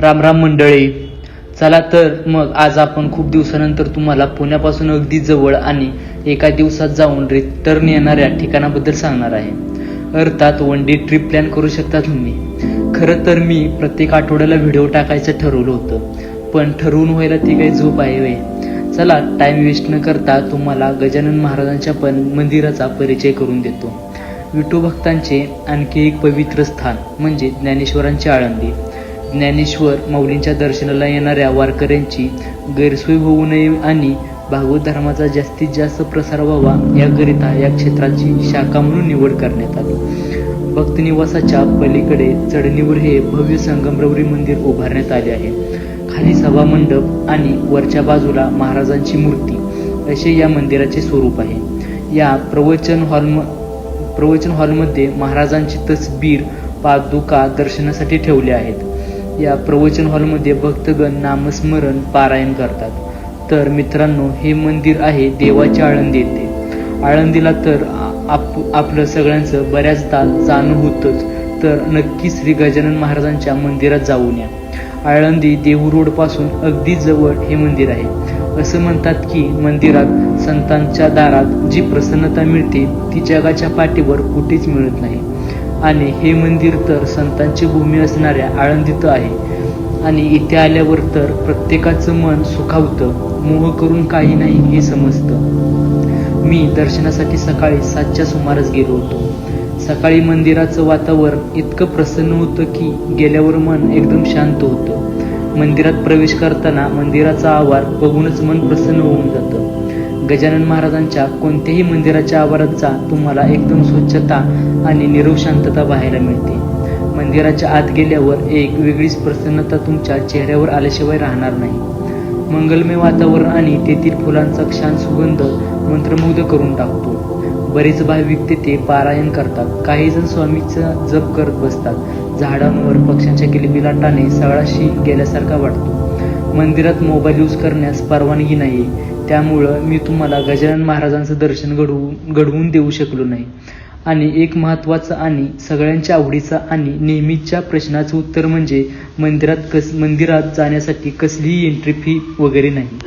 राम राम मंडळी. चला तर मग आज आपण खूप दिवसानंतर तुम्हाला पुण्यापासून अगदी जवळ आणि एका दिवसात जाऊन रिटर्न येणाऱ्या ठिकाणाबद्दल सांगणार आहे. अर्थात वन डे ट्रिप प्लॅन करू शकता तुम्ही. खरं तर मी प्रत्येक आठवड्याला व्हिडिओ टाकायचं ठरवलं होतं. पण ठरवून व्हायला ती काही झोप आहे वे चला टाइम वेस्ट न करता तुम्हाला गजानन महाराजांच्या पण मंदिराचा परिचय करून देतो. विठू भक्तांचे आणखी एक पवित्र स्थान म्हणजे ज्ञानेश्वरांची आळंदी. ज्ञानेश्वर माऊलींच्या दर्शनाला येणाऱ्या वारकऱ्यांची गैरसोय होऊ नये आणि भागवत धर्माचा जास्तीत जास्त प्रसार व्हावा याकरिता या क्षेत्राची शाखा म्हणून निवड करण्यात आली. भक्तनिवासाच्या पलीकडे चढणीवर हे भव्य संगमरवरी मंदिर उभारण्यात आले आहे. खाली सभामंडप आणि वरच्या बाजूला महाराजांची मूर्ती असे या मंदिराचे स्वरूप आहे. या प्रवचन हॉल प्रवचन हॉलमध्ये महाराजांची तसबीर पादुका दर्शनासाठी ठेवल्या आहेत. या प्रवचन हॉलमध्ये भक्तगण नामस्मरण पारायण करतात. तर मित्रांनो हे मंदिर आहे देवाच्या आळंदी येथे आळंदीला तर आप आपलं सगळ्यांचं बऱ्याचदा जाणं होतंच. तर नक्की श्री गजानन महाराजांच्या मंदिरात जाऊन या. आळंदी देहू रोडपासून अगदी जवळ हे मंदिर आहे. असं म्हणतात की मंदिरात संतांच्या दारात जी प्रसन्नता मिळते ती जगाच्या पाठीवर कुठेच मिळत नाही. आणि हे मंदिर तर संतांची भूमी असणाऱ्या आळंदीत आहे. आणि इथे आल्यावर तर प्रत्येकाचं मन सुखावतं मोह करून काही नाही हे समजतं. मी दर्शनासाठी सकाळी सातच्या सुमारास गेलो होतो. सकाळी मंदिराचं वातावरण इतकं प्रसन्न होतं की गेल्यावर मन एकदम शांत होतं. मंदिरात प्रवेश करताना मंदिराचा आवार बघूनच मन प्रसन्न होऊन जातं. गजानन महाराजांच्या कोणत्याही मंदिराच्या आवारात जा तुम्हाला एकदम स्वच्छता आणि निरव शांतता पाहायला मिळते. मंदिराच्या आत गेल्यावर एक वेगळीच प्रसन्नता तुमच्या चेहऱ्यावर आल्याशिवाय राहणार नाही. मंगलमय वातावरण आणि तेथील फुलांचा क्षान सुगंध मंत्रमुग्ध करून टाकतो. बरेच भाविक तेथे पारायण करतात. काही जण स्वामीचा जप करत बसतात. झाडांवर पक्ष्यांच्या किलबिलाटाने सगळाशी गेल्यासारखा वाटतो. मंदिरात मोबाईल यूज करण्यास परवानगी नाही. त्यामुळं मी तुम्हाला गजानन महाराजांचं दर्शन घडवू घडवून देऊ शकलो नाही. आणि एक महत्त्वाचं आणि सगळ्यांच्या आवडीचं आणि नेहमीच्या प्रश्नाचं उत्तर म्हणजे मंदिरात कस मंदिरात जाण्यासाठी कसलीही एंट्री फी वगैरे नाही.